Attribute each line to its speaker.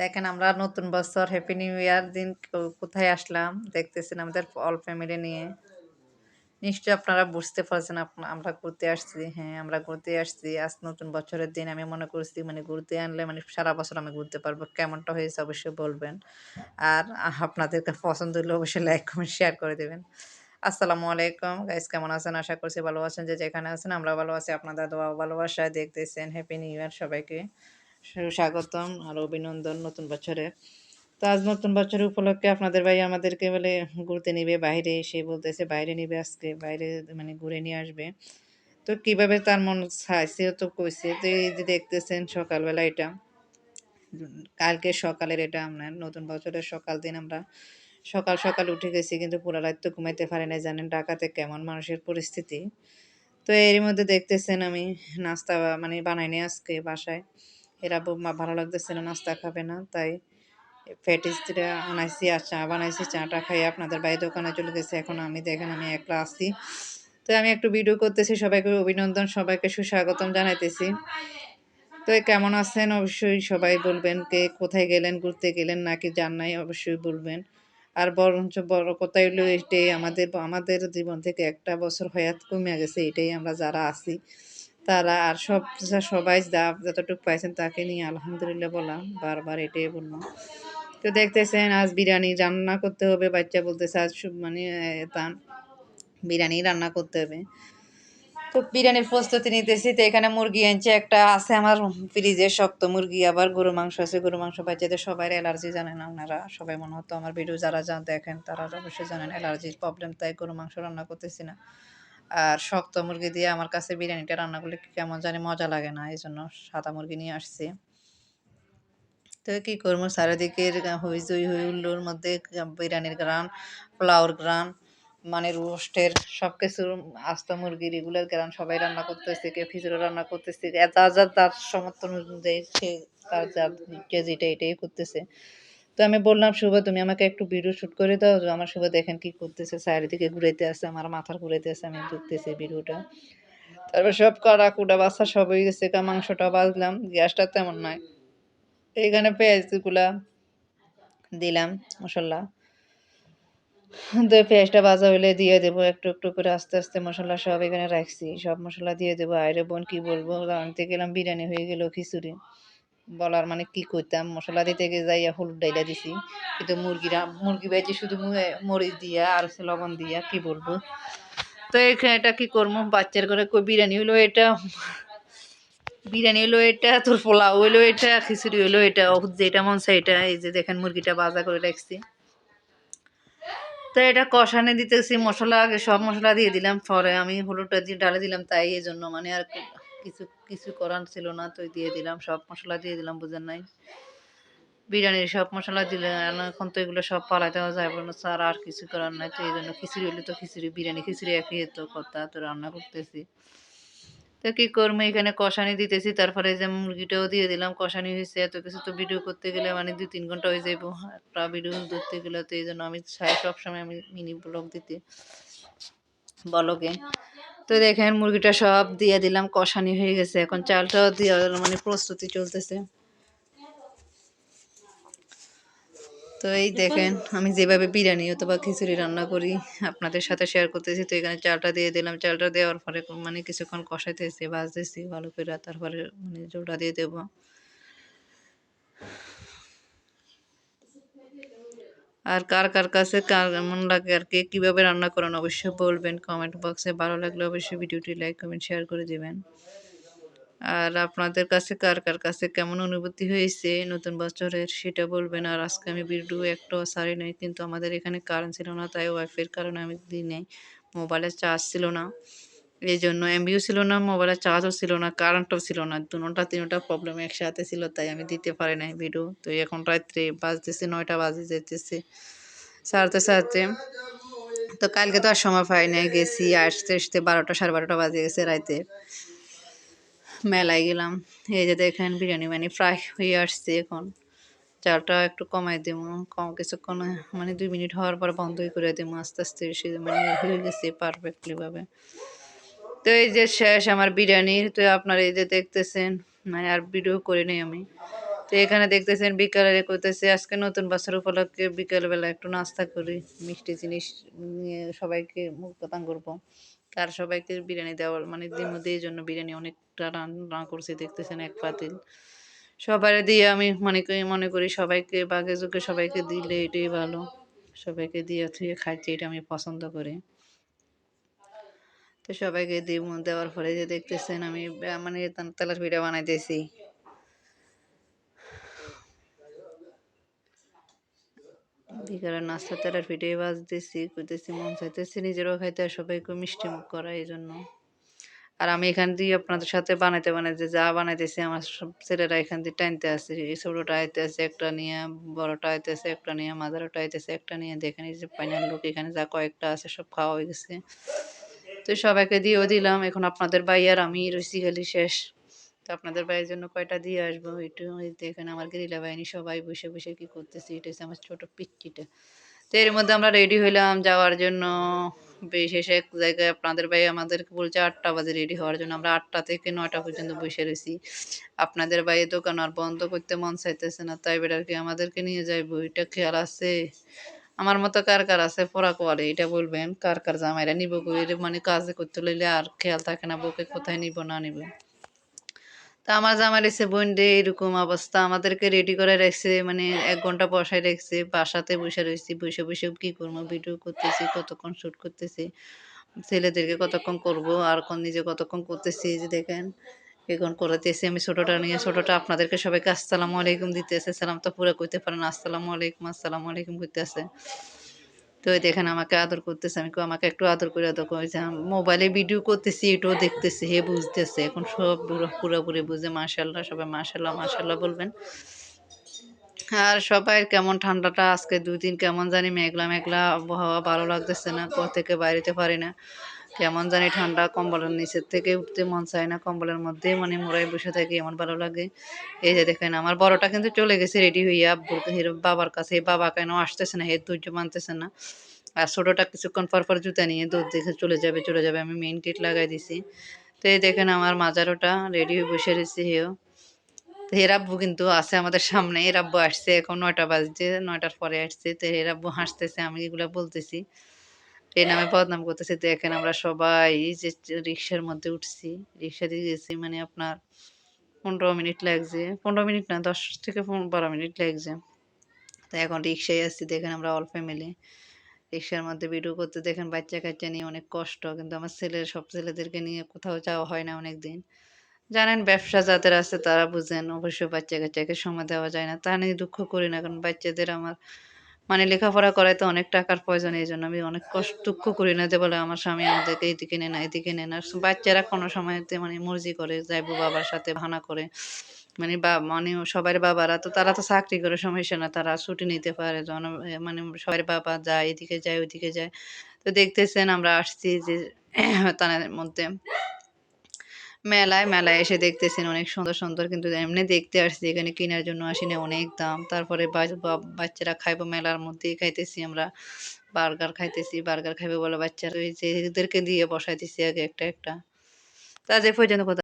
Speaker 1: দেখেন, আমরা নতুন বছর হ্যাপি নিউ ইয়ার দিন কোথায় আসলাম, দেখতেছেন আমাদের অল ফ্যামিলি নিয়ে। নিশ্চয়ই আপনারা বুঝতে পারছেন আমরা ঘুরতে আসছি হ্যাঁ আমরা ঘুরতে আসছি, আজ নতুন বছরের দিন, আমি মনে করছি মানে ঘুরতে আনলে মানে সারা বছর আমি ঘুরতে পারব, কেমনটা হয়েছে অবশ্যই বলবেন। আর আপনাদেরকে পছন্দ হলে অবশ্যই লাইক কমেন্ট শেয়ার করে দেবেন। আসসালামু আলাইকুম গাইস কেমন আছেন? আশা করছি ভালো আছেন, যে যেখানে আছেন আমরা ভালো আছি, আপনাদের দোয়া ভালোবাসায় দেখতেছেন হ্যাপি নিউ ইয়ার সবাইকে। সুস্বাগতম আর অভিনন্দন নতুন বছরে। তো আজ নতুন বছরের উপলক্ষে আপনাদের ভাই আমাদেরকে বলে ঘুরতে নিবে, বাইরে এসে বলতেছে, বাইরে নিবে আজকে, বাইরে মানে ঘুরে নিয়ে আসবে। তো কীভাবে তার মন চাইছে তো কইছে, তো এই যে দেখতেছেন সকালবেলা এটা, কালকে সকালের এটা আমরা, নতুন বছরের সকাল দিন আমরা সকাল সকাল উঠে গেছি, কিন্তু পুরো রাত তো ঘুমাইতে পারি না জানেন ঢাকাতে কেমন মানুষের পরিস্থিতি। তো এর মধ্যে দেখতেছেন আমি নাস্তা মানে বানাইনি আজকে বাসায়। এরা মা ভালো লাগতেছে না, নাস্তা খাবে না, তাই ফ্যাটিসটা আনাইছি, আর চা বানাইছি, চাটা খাই, আপনাদের বাড়ি দোকানে চলে গেছে, এখন আমি দেখেন আমি একলা আসি তো আমি একটু ভিডিও করতেছি, সবাইকে অভিনন্দন, সবাইকে সুস্বাগতম জানাইতেছি। তো কেমন আছেন? অবশ্যই সবাই বলবেন কে কোথায় গেলেন, ঘুরতে গেলেন, নাকি যান নাই, অবশ্যই বলবেন। আর বরঞ্চ বড় কথা হলো এটাই, আমাদের আমাদের জীবন থেকে একটা বছর হয়াত কমে গেছে, এটাই আমরা যারা আছি। তারা আর সব সবাই যা যতটুকু পাইছেন তাকে নিয়ে আলহামদুলিল্লাহ বললাম বারবার এটাই বললাম। তো দেখতেছেন আজ বিরিয়ানি রান্না করতে হবে বাচ্চা বলতেছে আজ মানে আহ, তা বিরিয়ানি রান্না করতে হবে। তো বিরিয়ানির প্রস্তুতি নিতেছি তো এখানে মুরগি আনছে একটা আছে আমার ফ্রিজে শক্ত মুরগি আবার গরু মাংস আছে গরু মাংস বাচ্চাদের সবাই অ্যালার্জি জানেন না ওনারা সবাই মনে হতো আমার ভিডিও যারা যা দেখেন তারা অবশ্যই জানেন অ্যালার্জির প্রবলেম তাই গরু মাংস রান্না করতেছি না। আর শক্ত মুরগি দিয়ে আমার কাছে বিরিয়ানিটা রান্না করলে কেমন জানি মজা লাগে না এই জন্য সাদা মুরগি নিয়ে আসছি। তো কি করব? চারিদিকের হইচই হইহুল্লোর মধ্যে বিরিয়ানির গ্রান পোলাওর গ্রান মানে রোস্টের সব কিছুর আস্ত মুরগির রেগুলার গ্রান সবাই রান্না করতেছে কেউ খিচুড়ি রান্না করতেছে, যা যা, তার সমর্থন অনুযায়ী সে তার যা যে যেটা এটাই করতেছে। তো আমি বললাম, শুভ, তুমি আমাকে একটু ভিডিও শুট করে দাও। আমার শুভ দেখেন কি করতেছে, চারিদিকে ঘুরাইতে আছে, আমার মাথার ঘুরাইতে আছে, আমি দেখতেছি ভিডিওটা তারপর সব কাটা কুটা বাচ্চা সব হয়ে গেছে কা মাংসটা বাজলাম, গ্যাসটা তেমন নয়। এইখানে পেঁয়াজগুলা দিলাম, মশলা। তো পেঁয়াজটা ভাজা হলে দিয়ে দেবো, একটু একটু করে আস্তে আস্তে মশলা সব এখানে রাখছি। সব মশলা দিয়ে দেবো আরে বোন কি বলব আনতে গেলাম, বিরিয়ানি হয়ে গেল, খিচুড়ি। বলার মানে কি করতাম মশলা দিতে গিয়ে যাইয়া হলুদ ডাইলা দিছি। কিন্তু মুরগিরা, মুরগি বেজে শুধু মরিচ দিয়া আর লবণ দিয়া, কি বলব? তো এখানে এটা কি করব বাচ্চার করে কই বিরিয়ানি হলো এটা? বিরিয়ানি হলো এটা, তোর পোলাও হলো এটা, খিচুড়ি হলো এটা যেটা মন চাই এটা। এই যে দেখেন মুরগিটা বাজা করে রাখছি। তো এটা কষানে দিতেছি, মশলা আগে সব মশলা দিয়ে দিলাম। পরে আমি হলুদটা দিয়ে ডালে দিলাম, তাই এই জন্য মানে আর কিছু কিছু করার ছিল না, তো দিয়ে দিলাম। সব মশলা দিয়ে দিলাম, বুঝেন নাই? বিরিয়ানির সব মশলা দিলে এখন তো এগুলো সব পালাতে যাবে না স্যার, আর কিছু করার নাই। তো এই জন্য খিচুড়ি হলে তো খিচুড়ি, বিরিয়ানি খিচুড়ি একই তো কথা, তো রান্না করতেছি। তো কি করব, এখানে কষানি দিতেছি, তারপরে যে মুরগিটাও দিয়ে দিলাম, কষানি হয়েছে, এত কিছু তো ভিডিও করতে গেলে মানে দুই, তিন ঘণ্টা হয়ে যাব একটা ভিডিও ধরতে গেলে তো এই জন্য আমি সবসময় আমি মিনি ব্লগ দিতে বলকে তো দেখেন মুরগিটা সব দিয়ে দিলাম, কষানি হয়ে গেছে। এখন চালটাও দিয়ে মানে প্রস্তুতি চলতেছে। তো এই দেখেন, আমি যেভাবে বিরিয়ানি অথবা খিচুড়ি রান্না করি, আপনাদের সাথে শেয়ার করতেছি, তো এখানে চালটা দিয়ে দিলাম। চালটা দেওয়ার পরে মানে কিছুক্ষণ কষাইতেছি, ভাজতেছি, ভালো করে তারপরে মানে জোটা দিয়ে দেবো। আর কার কার কাছে কার কেমন লাগে আর কে কীভাবে রান্না করেন অবশ্যই বলবেন কমেন্ট বক্সে ভালো লাগলে অবশ্যই ভিডিওটি লাইক কমেন্ট শেয়ার করে দেবেন। আর আপনাদের কাছে কার কার কাছে কেমন অনুভূতি হয়েছে নতুন বছরের সেটা বলবেন। আর আজকে আমি ভিডিও একটাও সারি নাই, কিন্তু আমাদের এখানে কারেন্ট ছিল না, তাই ওয়াইফের কারণে আমি দিই নাই মোবাইলে চার্জ ছিল না। এই জন্য এমবিও ছিল না মোবাইলের চার্জও ছিল না কারেন্টও ছিল না। দুটা তিনটা প্রবলেম একসাথে ছিল, তাই আমি দিতে পারি নাই ভিডিও তো এখন রাত্রে বাজতেছে, নয়টা বাজে যেতেছে সারতে সারতে তো কালকে তো আর সময় পাই নাই, গেছি আসতে আসতে বারোটা সাড়ে বারোটা বাজে গেছে রাইতে। মেলায় গেলাম, এই যে দেখেন বিরিয়ানি মানে ফ্রাই হয়ে আসছে এখন। চালটা একটু কমাই দেবো, কম কিছুক্ষণ মানে দুই মিনিট হওয়ার পর বন্ধই করে দেবো, আস্তে আস্তে সে মানে হয়ে গেছে পারফেক্টলি ভাবে। তো এই যে শেষ আমার বিরিয়ানি, তো আপনারা এই যে দেখতেছেন মানে আর ভিডিও করে নেই আমি। তো এখানে দেখতেছেন, বিকালে করতেছে আজকে নতুন বছর উপলক্ষে বিকেলবেলা একটু নাস্তা করি, মিষ্টি জিনিস নিয়ে সবাইকে মুখপাতান করব। তার সবাইকে বিরিয়ানি দেওয়ার মানে দিমুদে এই জন্য বিরিয়ানি অনেকটা রান্না করছি, দেখতেছেন এক পাতিল। সবাই দিয়ে আমি মনে করি মনে করি সবাইকে বাগে চোখে সবাইকে দিলে এটাই ভালো। সবাইকে দিয়ে থুয়ে খাইতে এটা আমি পছন্দ করি। তো সবাইকে দিব, দেওয়ার পরে যে দেখতেছেন আমি মানে তেলার পিঠা বানাইতেছি। বিকালে নাস্তা, তেলার পিঠে বাজতেছি করতেছি মন চাইতেছি নিজেরও খাইতে আর সবাইকে মিষ্টি মুখ করা এই জন্য। আর আমি এখান দিয়ে আপনাদের সাথে বানাইতে বানাইতে যা বানাইতেছি, আমার সব ছেলেরা এখান দিয়ে টানতে আসছে, এই ছোটোটা আইতেছে একটা নিয়ে, বড়টা আইতেছে একটা নিয়ে মাঝারোটা আইতেছে একটা নিয়ে এই যে পাইনার লোক এখানে যা কয়েকটা আছে সব খাওয়া হয়ে গেছে। তো সবাইকে দিয়েও দিলাম। এখন আপনাদের ভাই আর আমি রয়েছি খালি শেষ। তো আপনাদের ভাইয়ের জন্য কয়টা দিয়ে আসব একটু দেখেন আমার গেরিলা বাহিনী সবাই বসে বসে কি করতেছি, এটা হচ্ছে আমার ছোট পিচ্চিটা। তো এর মধ্যে আমরা রেডি হইলাম যাওয়ার জন্য। বিশেষ এক জায়গায় আপনাদের ভাই আমাদেরকে বলছে আটটা বাজে রেডি হওয়ার জন্য। আমরা আটটা থেকে নয়টা পর্যন্ত বসে রয়েছি আপনাদের ভাইয়ের দোকান আর বন্ধ করতে মন চাইতেছে না, তাই বেটার কি আমাদেরকে নিয়ে যাইবো, এটা খেয়াল আছে? আমার মতো কার কার আছে? পড়া কোয়ারে, এটা বলবেন? কার কার জামাইরা নিব করে মানে কাজে করতে লইলে আর খেয়াল থাকে না, বউকে কোথায় নিব, না নিব। তা আমার জামাই রেখেছে বোন রে, এরকম অবস্থা। আমাদেরকে রেডি করে রাখছে মানে এক ঘণ্টা বসায় রাখছে। বাসাতে বসে রয়েছি বসে বসে কি করব? ভিডিও করতেছি, কতক্ষণ শ্যুট করতেছি? ছেলেদেরকে কতক্ষণ করব? আর কোন নিজে কতক্ষণ করতেছি যে দেখেন। এখন করাতেছি আমি ছোটোটা নিয়ে। ছোটোটা আপনাদেরকে সবাইকে আসসালামু আলাইকুম দিতেছে। সালাম তো পুরো কইতে পারেন, আসসালামু আলাইকুম আসসালামু আলাইকুম করতেছে তো দেখেন আমাকে আদর করতেছে, আমি আমাকে একটু আদর করে আদর যে মোবাইলে ভিডিও করতেছি, এটাও দেখতেছে, হে বুঝতেছে। এখন সব পুরো, পুরোপুরি বুঝে মাশাল্লাহ সবাই মাশাল্লাহ মাশাল্লাহ বলবেন। আর সবাই কেমন ঠান্ডাটা আজকে দুই দিন, কেমন জানি মেঘলা মেঘলা আবহাওয়া, ভালো লাগতেছে না ঘর থেকে বাইরেতে পারি না। কেমন জানি ঠান্ডা কম্বলের নিচের থেকে উঠতে মন চায় না, কম্বলের মধ্যে মানে মোড়াই বসে থাকি এমন ভালো লাগে। এই যে দেখেন, আমার বড়টা কিন্তু চলে গেছে রেডি হইয়া আব্বুর বাবার কাছে, বাবা কেন আসতেছে না হে ধৈর্য মানতেছে না। আর ছোটোটা কিছুক্ষণ পর পর জুতা নিয়ে দুধ দেখে চলে যাবে চলে যাবে, আমি মেইন গেট লাগাই দিছি। তো এই দেখেন, আমার মাজারোটা রেডি হয়ে বসে রয়েছে হেও। তো এর আব্বু কিন্তু আছে আমাদের সামনে এর আব্বু আসছে এখন নয়টা বাজছে, নয়টার পরে আসছে, তো এর আব্বু হাসতেছে, আমি এগুলো বলতেছি। নামে বদনাম করতেছি। দেখেন আমরা সবাই যে রিক্সার মধ্যে উঠছি। রিক্সা দিয়ে গেছি মানে আপনার পনেরো মিনিট লাগছে। পনেরো মিনিট না, দশ থেকে বারো মিনিট লাগছে। তো এখন রিক্সায় আসছি, দেখেন আমরা অল ফ্যামিলি রিক্সার মধ্যে ভিডিও করতে দেখেন বাচ্চা কাচ্চা নিয়ে অনেক কষ্ট, কিন্তু আমার ছেলের সব ছেলেদেরকে নিয়ে কোথাও যাওয়া হয় না অনেক দিন জানেন ব্যবসা যাদের আছে তারা বুঝেন, অবশ্যই বাচ্চা কাচ্চাকে সময় দেওয়া যায় না। তা নিয়ে দুঃখ করি না, কারণ বাচ্চাদের আমার মানে লেখাপড়া করাইতে অনেক টাকার প্রয়োজন, এই জন্য আমি অনেক কষ্ট দুঃখ করি না যে বলে আমার স্বামী আমাদেরকে এইদিকে নেন এদিকে নেন। আর বাচ্চারা কোনো সময়তে মানে মর্জি করে যাইবো বাবার সাথে ভানা করে। মানে বা মানে সবার বাবারা তো, তারা তো চাকরি করে সমস্যা না, তারা ছুটি নিতে পারে মানে সবার বাবা যায়, এদিকে যায়, ওইদিকে যায়। তো দেখতেছেন আমরা আসছি যে তার মধ্যে মেলায় মেলায় এসে দেখতেছেন অনেক সুন্দর সুন্দর কিন্তু এমনি দেখতে আসছি। এখানে কেনার জন্য আসি না অনেক দাম। তারপরে বাচ্চারা খাইবো মেলার মধ্যেই খাইতেছি আমরা। বার্গার খাইতেছি, বার্গার খাইবে বলে বাচ্চারা এদেরকে দিয়ে বসাইতেছি আগে একটা একটা। তাদের পর্যন্ত কথা